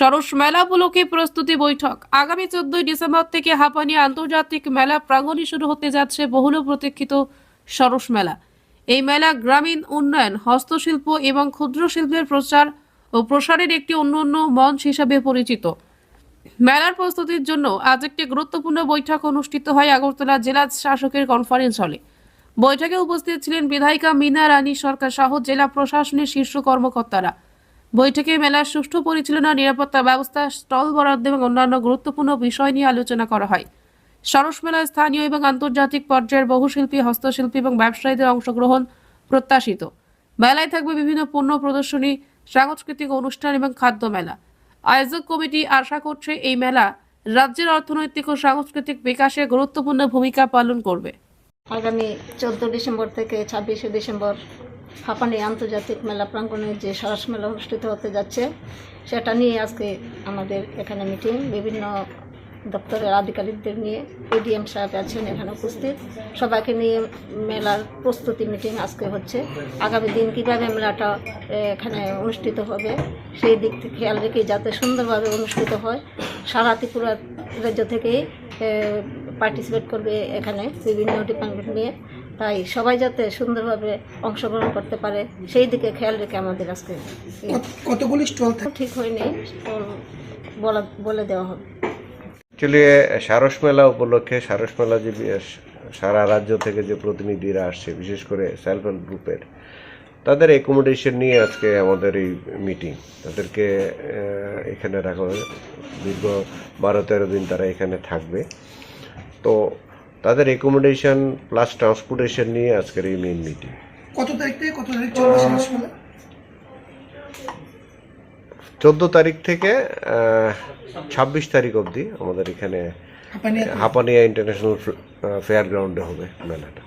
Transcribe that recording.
সরস মেলা উপলক্ষে প্রস্তুতি বৈঠক। আগামী চোদ্দই ডিসেম্বর থেকে হাঁপানি আন্তর্জাতিক মেলা প্রাঙ্গণে শুরু হতে যাচ্ছে বহুল প্রতীক্ষিত সরস মেলা। এই মেলা গ্রামীণ উন্নয়ন, হস্তশিল্প এবং ক্ষুদ্র শিল্পের প্রচার ও প্রসারের একটি অন্যান্য মঞ্চ হিসাবে পরিচিত। মেলার প্রস্তুতির জন্য আজ একটি গুরুত্বপূর্ণ বৈঠক অনুষ্ঠিত হয় আগরতলা জেলা শাসকের কনফারেন্স হলে। বৈঠকে উপস্থিত ছিলেন বিধায়িকা মিনা রানী সরকার সহ জেলা প্রশাসনের শীর্ষ কর্মকর্তারা। বৈঠকে মেলার সুষ্ঠু পরিচালনা নিরাপত্তা ব্যবস্থা, স্টল বরাদ্দ এবং অন্যান্য গুরুত্বপূর্ণ বিষয় নিয়ে আলোচনা করা হয়। সরস মেলায় স্থানীয় এবং আন্তর্জাতিক পর্যায়ের বহু শিল্পী, হস্তশিল্পী এবং ব্যবসায়ীদের অংশগ্রহণ প্রত্যাশিত। মেলায় থাকবে বিভিন্ন পণ্য প্রদর্শনী, সাংস্কৃতিক অনুষ্ঠান এবং খাদ্য মেলা। আয়োজক কমিটি আশা করছে এই মেলা রাজ্যের অর্থনৈতিক ও সাংস্কৃতিক বিকাশে গুরুত্বপূর্ণ ভূমিকা পালন করবে। আগামী চোদ্দ ডিসেম্বর থেকে ছাব্বিশে ডিসেম্বর হাঁপানি আন্তর্জাতিক মেলা প্রাঙ্গণে যে সরস মেলা অনুষ্ঠিত হতে যাচ্ছে, সেটা নিয়ে আজকে আমাদের এখানে মিটিং। বিভিন্ন দপ্তরের আধিকারিকদের নিয়ে এডিএম সাহেব আছেন এখানে উপস্থিত। সবাইকে নিয়ে মেলার প্রস্তুতি মিটিং আজকে হচ্ছে। আগামী দিন কীভাবে মেলাটা এখানে অনুষ্ঠিত হবে, সেই দিক থেকে খেয়াল রেখে যাতে সুন্দরভাবে অনুষ্ঠিত হয়। সারা ত্রিপুরা রাজ্য থেকেই পার্টিসিপেট করবে এখানে বিভিন্ন ডিপার্টমেন্ট নিয়ে। তাই সবাই যাতে সুন্দরভাবে অংশগ্রহণ করতে পারে সেই দিকে খেয়াল রেখে আমাদের আজকে কতগুলি স্টল থাকে ঠিক হয়নি বলা বলে দেওয়া হবে। অ্যাকচুয়ালি সারস মেলা উপলক্ষে সারস মেলা যে সারা রাজ্য থেকে যে প্রতিনিধিরা আসছে বিশেষ করে সেলফ হেল্প গ্রুপের তাদের অ্যাকোমোডেশন নিয়ে আজকে আমাদের এই মিটিং তাদেরকে এখানে রাখা হবে। দীর্ঘ বারো তেরো দিন তারা এখানে থাকবে। তো তাদের অ্যাকোমোডেশন প্লাস ট্রান্সপোর্টেশন নিয়ে আজকের এই মেইন মিটিং কত তারিখ থেকে কত তারিখ চলবে চোদ্দ তারিখ থেকে ছাব্বিশ তারিখ অবধি আমাদের এখানে হাঁপানি হাপানিয়া ইন্টারন্যাশনাল ফেয়ার গ্রাউন্ডে হবে মেলাটা।